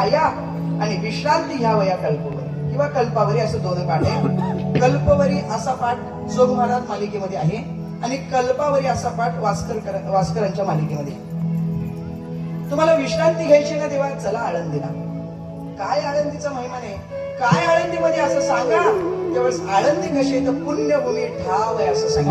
खाया आणि विश्रांती घ्यावं या कल्पवरी. किंवा कल्पावरी असं दोन पाठ आहे. कल्पवरी असा पाठ जोग महाराज मालिकेमध्ये आहे. आणि कल्पावरी असा पाठ वास्कर वास्करांच्या मालिकेमध्ये तुम्हाला विश्रांती घ्यायची ना देवा? चला आळंदीला. काय आळंदीचा महिमाने काय आळंदीमध्ये असं सांगा? त्यावेळेस आळंदी कशी तर पुण्यभूमी ठाव आहे असं सांगा.